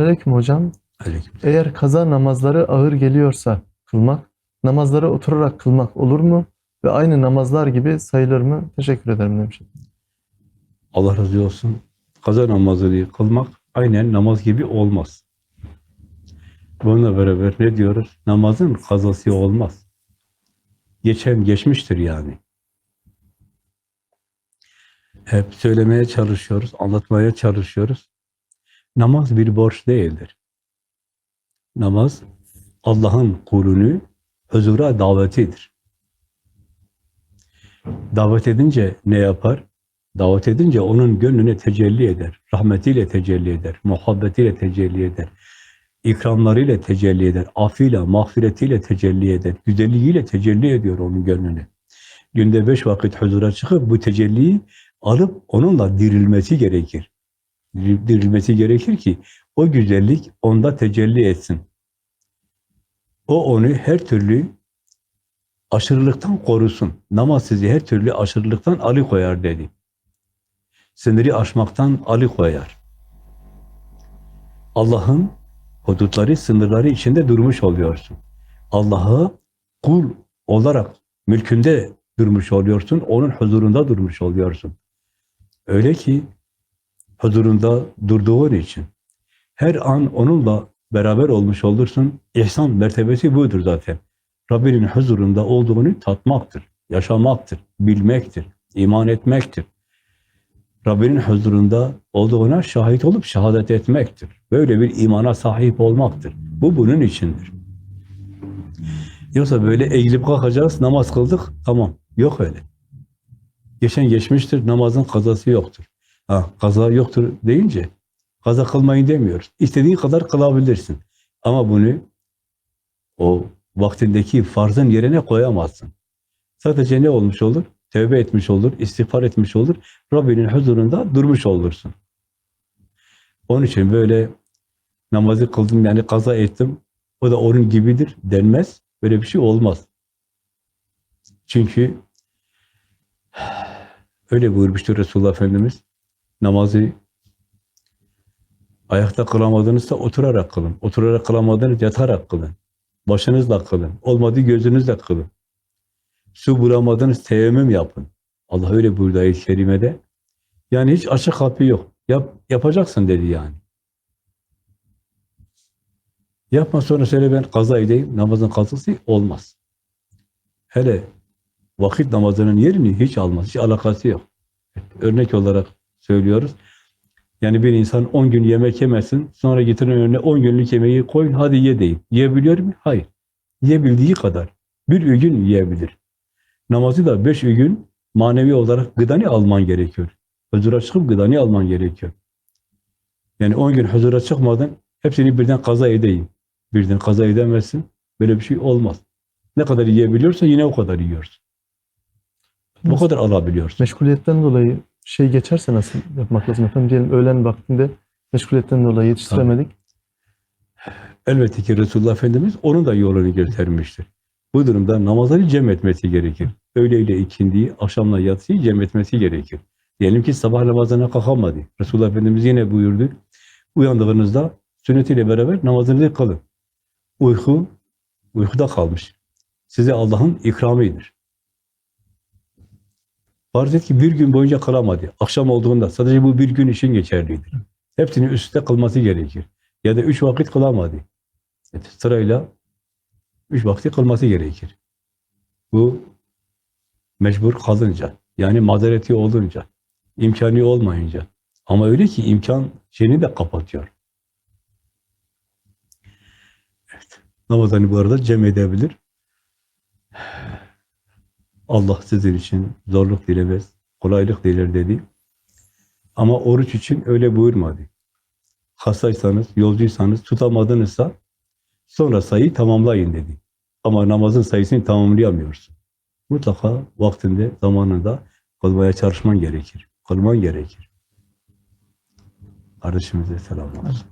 Aleyküm hocam. Aleyküm. Eğer kaza namazları ağır geliyorsa kılmak, namazları oturarak kılmak olur mu? Ve aynı namazlar gibi sayılır mı? Teşekkür ederim demiş. Allah razı olsun. Kaza namazını kılmak aynen namaz gibi olmaz. Bununla beraber ne diyoruz? Namazın kazası olmaz. Geçen geçmiştir yani. Hep söylemeye çalışıyoruz, anlatmaya çalışıyoruz. Namaz bir borç değildir. Namaz Allah'ın kulünü huzura davetidir. Davet edince ne yapar? Davet edince onun gönlüne tecelli eder. Rahmetiyle tecelli eder. Muhabbetiyle tecelli eder. ikramlarıyla tecelli eder. Afıyla, mağfiretiyle tecelli eder. Güzelliğiyle tecelli ediyor onun gönlüne. Günde beş vakit huzura çıkıp bu tecelliyi alıp onunla dirilmesi gerekir. Dirilmesi gerekir ki o güzellik onda tecelli etsin. O onu her türlü aşırılıktan korusun. Namaz sizi her türlü aşırılıktan alıkoyar dedi. Sınırı aşmaktan alıkoyar. Allah'ın hudutları, sınırları içinde durmuş oluyorsun. Allah'a kul olarak mülkünde durmuş oluyorsun, onun huzurunda durmuş oluyorsun. Öyle ki huzurunda durduğun için her an onunla beraber olmuş olursun. İhsan mertebesi budur zaten. Rabbinin huzurunda olduğunu tatmaktır, yaşamaktır, bilmektir, iman etmektir. Rabbinin huzurunda olduğuna şahit olup şehadet etmektir. Böyle bir imana sahip olmaktır. Bu bunun içindir. Yoksa böyle eğilip kalkacağız, namaz kıldık, tamam. Yok öyle. Geçen geçmiştir, namazın kazası yoktur. Ha, kaza yoktur deyince, kaza kılmayın demiyoruz. İstediğin kadar kılabilirsin. Ama bunu o vaktindeki farzın yerine koyamazsın. Sadece ne olmuş olur? Tevbe etmiş olur, istiğfar etmiş olur. Rabbinin huzurunda durmuş olursun. Onun için böyle namazı kıldım yani kaza ettim. O da onun gibidir denmez. Böyle bir şey olmaz. Çünkü öyle buyurmuştur Resulullah Efendimiz. Namazı ayakta kılamadığınızda oturarak kılın. Oturarak kılamadığınız yatarak kılın. Başınızla kılın. Olmadı gözünüzle kılın. Su bulamadınız teyemmüm yapın. Allah öyle buyurdu ayet-i kerimede. Yani hiç açık kapı yok. Yap, yapacaksın dedi yani. Yapma sonra söyle ben kaza edeyim. Namazın kazası olmaz. Hele vakit namazının yerini hiç almaz. Hiç alakası yok. Örnek olarak söylüyoruz. Yani bir insan 10 gün yemek yemesin, sonra getirin önüne 10 günlük yemeği koyun, hadi ye deyin. Yiyebiliyor mu? Hayır. Yiyebildiği kadar. Bir gün yiyebilir. Namazı da beş gün manevi olarak gıdanı alman gerekiyor. Huzura çıkıp gıdanı alman gerekiyor. Yani 10 gün huzura çıkmadan hepsini birden kaza edeyim. Birden kaza edemezsin. Böyle bir şey olmaz. Ne kadar yiyebiliyorsa yine o kadar yiyorsun. Bu kadar alabiliyorsun. Meşguliyetten dolayı şey geçerse nasıl yapmak lazım efendim? Diyelim öğlen vaktinde meşguliyetten dolayı yetiştiremedik. Elbette ki Resulullah Efendimiz onun da yolunu göstermiştir. Bu durumda namazları cem etmesi gerekir. Öğleyle ikindiyi, akşamla yatsıyı cem etmesi gerekir. Diyelim ki sabah namazına kalkamadı. Resulullah Efendimiz yine buyurdu. Uyandığınızda sünnetiyle beraber namazınızı kılın. Uyku, uykuda kalmış. Size Allah'ın ikramıdır. Farz et ki bir gün boyunca kılamadı. Akşam olduğunda sadece bu bir gün için geçerlidir. Hepsini üstte kılması gerekir. Ya da üç vakit kılamadı. Evet, sırayla üç vakti kılması gerekir. Bu mecbur kalınca, yani mazereti olunca, imkanı olmayınca. Ama öyle ki imkan şeyini de kapatıyor. Evet. Namazını bu arada cem edebilir. Allah sizin için zorluk dilemez, kolaylık diler dedi. Ama oruç için öyle buyurmadı. Hastaysanız, yolcuysanız, tutamadınızsa sonra sayıyı tamamlayın dedi. Ama namazın sayısını tamamlayamıyorsun. Mutlaka vaktinde, zamanında kılmaya çalışman gerekir. Kılman gerekir. Kardeşimize selamlar.